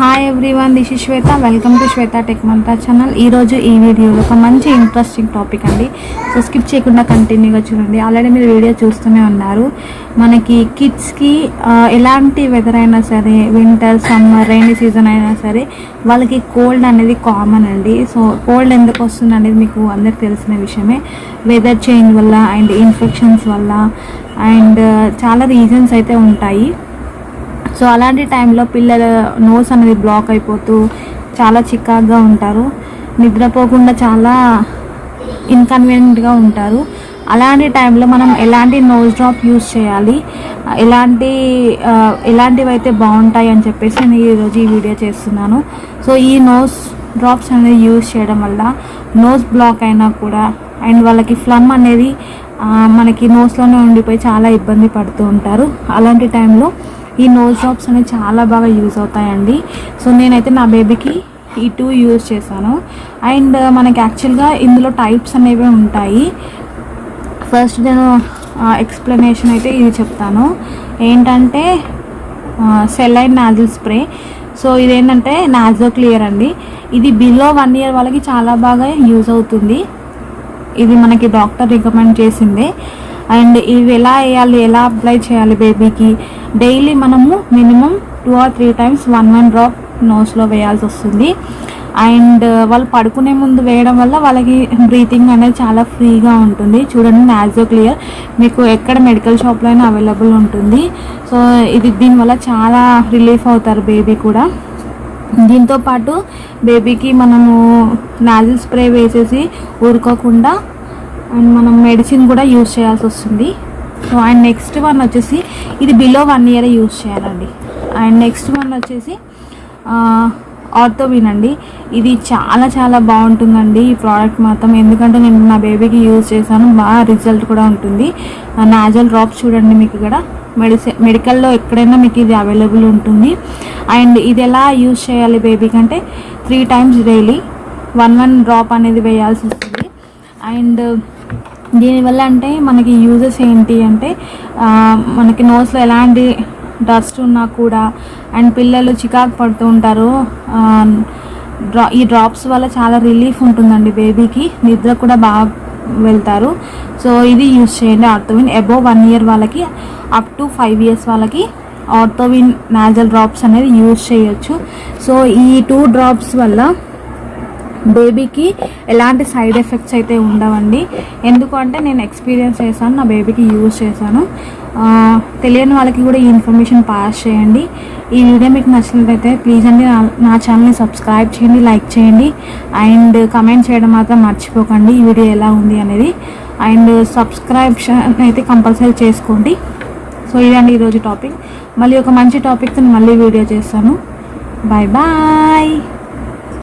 Hi everyone this is Shweta welcome to Shweta tech మంతా channel ఈరోజు ఈ వీడియోలో ఒక మంచి ఇంట్రెస్టింగ్ టాపిక్ అండి. సో స్కిప్ చేయకుండా కంటిన్యూగా చూడండి. ఆల్రెడీ మీరు వీడియో చూస్తూనే ఉన్నారు. మనకి కిడ్స్కి ఎలాంటి వెదర్ అయినా సరే వింటర్ సమ్మర్ రైనీ సీజన్ అయినా సరే వాళ్ళకి కోల్డ్ అనేది కామన్ అండి. సో కోల్డ్ ఎందుకు వస్తుంది అనేది మీకు అందరికి తెలిసిన విషయమే. వెదర్ చేంజ్ వల్ల అండ్ ఇన్ఫెక్షన్స్ వల్ల అండ్ చాలా రీజన్స్ అయితే ఉంటాయి. సో అలాంటి టైంలో పిల్లల నోస్ అనేది బ్లాక్ అయిపోతూ చాలా చికాగ్గా ఉంటారు. నిద్రపోకుండా చాలా ఇన్కన్వీనియంట్గా ఉంటారు. అలాంటి టైంలో మనం ఎలాంటి నోస్ డ్రాప్ యూజ్ చేయాలి? ఎలాంటి ఎలాంటివి అయితే బాగుంటాయి అని చెప్పేసి నేను ఈరోజు ఈ వీడియో చేస్తున్నాను. సో ఈ నోస్ డ్రాప్స్ అనేది యూస్ చేయడం వల్ల నోస్ బ్లాక్ అయినా కూడా అండ్ వాళ్ళకి ఫ్లమ్ అనేది మనకి నోస్లోనే ఉండిపోయి చాలా ఇబ్బంది పడుతూ ఉంటారు. అలాంటి టైంలో ఈ నోస్ డ్రాప్స్ అనేవి చాలా బాగా యూజ్ అవుతాయండి. సో నేనైతే నా బేబీకి ఈ టూ యూజ్ చేశాను. అండ్ మనకి యాక్చువల్గా ఇందులో టైప్స్ అనేవి ఉంటాయి. ఫస్ట్ నేను ఎక్స్ప్లెనేషన్ అయితే ఇది చెప్తాను. ఏంటంటే సెలైన్ నాజిల్ స్ప్రే. సో ఇదేంటంటే నాజో క్లియర్ అండి. ఇది బిలో వన్ ఇయర్ వాళ్ళకి చాలా బాగా యూజ్ అవుతుంది. ఇది మనకి డాక్టర్ రికమెండ్ చేసిందే. అండ్ ఇవి ఎలా వేయాలి ఎలా అప్లై చేయాలి బేబీకి డైలీ మనము minimum two or three times one one drop నోస్లో వేయాల్సి వస్తుంది. అండ్ uh, వాళ్ళు పడుకునే ముందు వేయడం వల్ల వాళ్ళకి బ్రీతింగ్ అనేది చాలా ఫ్రీగా ఉంటుంది. చూడండి నాజో క్లియర్ మీకు ఎక్కడ మెడికల్ షాప్లో అయినా అవైలబుల్ ఉంటుంది. సో ఇది దీనివల్ల చాలా రిలీఫ్ అవుతారు బేబీ కూడా. దీంతో పాటు బేబీకి మనము నాజిల్ స్ప్రే వేసేసి ఊరుకోకుండా అండ్ మనం మెడిసిన్ కూడా యూజ్ చేయాల్సి వస్తుంది. సో అండ్ నెక్స్ట్ వన్ వచ్చేసి ఇది బిలో వన్ ఇయర్ యూజ్ చేయాలండి. అండ్ నెక్స్ట్ వన్ వచ్చేసి ఆర్థోవిన్ అండి. ఇది చాలా చాలా బాగుంటుందండి ఈ ప్రోడక్ట్ మాత్రం. ఎందుకంటే నేను నా బేబీకి యూజ్ చేశాను బాగా రిజల్ట్ కూడా ఉంటుంది. నాజల్ డ్రాప్స్ చూడండి మీకు ఇక్కడ. మెడిసి మెడికల్లో ఎక్కడైనా మీకు ఇది అవైలబుల్ ఉంటుంది. అండ్ ఇది ఎలా యూజ్ చేయాలి బేబీకి అంటే three times daily one one drop అనేది వేయాల్సి వస్తుంది. అండ్ దీనివల్ల అంటే మనకి యూజెస్ ఏంటి అంటే మనకి నోస్లో ఎలాంటి డస్ట్ ఉన్నా కూడా అండ్ పిల్లలు చికాకు పడుతూ ఉంటారు డ్రా ఈ డ్రాప్స్ వల్ల చాలా రిలీఫ్ ఉంటుందండి బేబీకి నిద్ర కూడా బాగా వెళ్తారు. సో ఇది యూజ్ చేయండి ఆర్థోవిన్. అబోవ్ వన్ ఇయర్ వాళ్ళకి అప్ టు ఫైవ్ ఇయర్స్ వాళ్ళకి ఆర్థోవిన్ నాజల్ డ్రాప్స్ అనేది యూజ్ చేయొచ్చు. సో ఈ టూ డ్రాప్స్ వల్ల బేబీకి ఎలాంటి సైడ్ ఎఫెక్ట్స్ అయితే ఉండవండి. ఎందుకంటే నేను ఎక్స్పీరియన్స్ చేశాను నా బేబీకి యూజ్ చేశాను. తెలియని వాళ్ళకి కూడా ఈ ఇన్ఫర్మేషన్ పాస్ చేయండి. ఈ వీడియో మీకు నచ్చినట్లయితే ప్లీజ్ అండి నా- ఛానల్ని సబ్స్క్రైబ్ చేయండి లైక్ చేయండి. అండ్ కమెంట్ చేయడం మాత్రం మర్చిపోకండి ఈ వీడియో ఎలా ఉంది అనేది. అండ్ సబ్స్క్రైబ్షన్ అయితే కంపల్సరీ చేసుకోండి. సో ఇదండి ఈరోజు టాపిక్. మళ్ళీ ఒక మంచి టాపిక్తో మళ్ళీ వీడియో చేస్తాను. Bye bye.